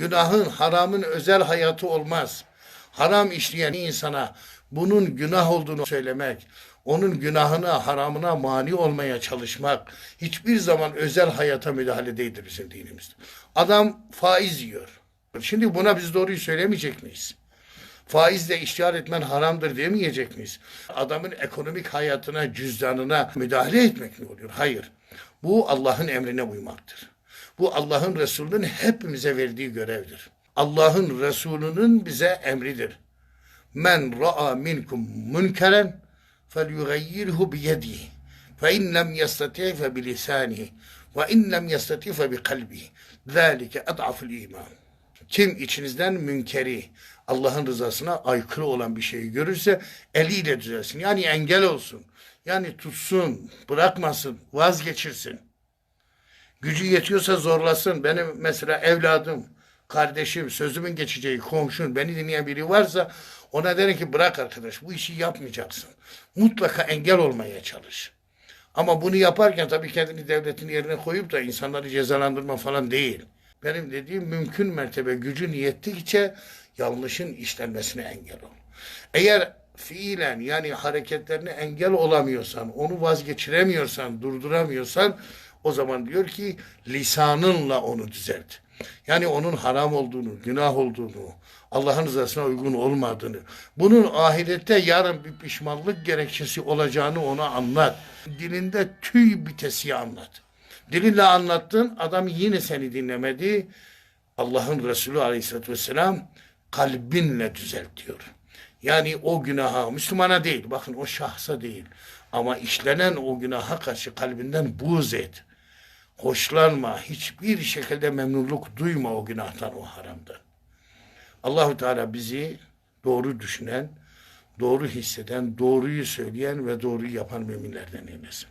Günahın, haramın özel hayatı olmaz. Haram işleyen insana bunun günah olduğunu söylemek, onun günahına, haramına mani olmaya çalışmak hiçbir zaman özel hayata müdahale değildir bizim dinimizde. Adam faiz yiyor. Şimdi buna biz doğruyu söylemeyecek miyiz? Faizle iştihar etmen haramdır demeyecek miyiz? Adamın ekonomik hayatına, cüzdanına müdahale etmek mi oluyor? Hayır. Bu Allah'ın emrine uymaktır. Bu Allah'ın Resulü'nün hepimize verdiği görevdir. Allah'ın Resulü'nün bize emridir. Men ra'a minkum münkeren felyughayyirhu biyedihi fe in lem yestati' fe bilisanihi ve in lem yestati' fe bikalbihi. Zalike ad'aful iman. Kim içinizden münkeri, Allah'ın rızasına aykırı olan bir şeyi görürse eliyle düzelsin. Yani engel olsun. Yani tutsun, bırakmasın, vazgeçirsin. Gücü yetiyorsa zorlasın. Benim mesela evladım, kardeşim, sözümün geçeceği komşun, beni dinleyen biri varsa ona derim ki bırak arkadaş bu işi yapmayacaksın. Mutlaka engel olmaya çalış. Ama bunu yaparken tabii kendini devletin yerine koyup da insanları cezalandırma falan değil. Benim dediğim mümkün mertebe gücün yettikçe yanlışın işlenmesine engel ol. Eğer fiilen yani hareketlerine engel olamıyorsan, onu vazgeçiremiyorsan, durduramıyorsan o zaman diyor ki lisanınla onu düzelt. Yani onun haram olduğunu, günah olduğunu, Allah'ın rızasına uygun olmadığını, bunun ahirette yarın bir pişmanlık gerekçesi olacağını ona anlat. Dilinde tüy bitesiye anlat. Dilinle anlattın, adam yine seni dinlemedi. Allah'ın Resulü Aleyhisselatü Vesselam kalbinle düzelt diyor. Yani o günaha, Müslümana değil, bakın o şahsa değil. Ama işlenen o günaha karşı kalbinden buğz et. Hoşlanma, hiçbir şekilde memnunluk duyma o günahtan, o haramdan. Allahu Teala bizi doğru düşünen, doğru hisseden, doğruyu söyleyen ve doğruyu yapan müminlerden eylesin.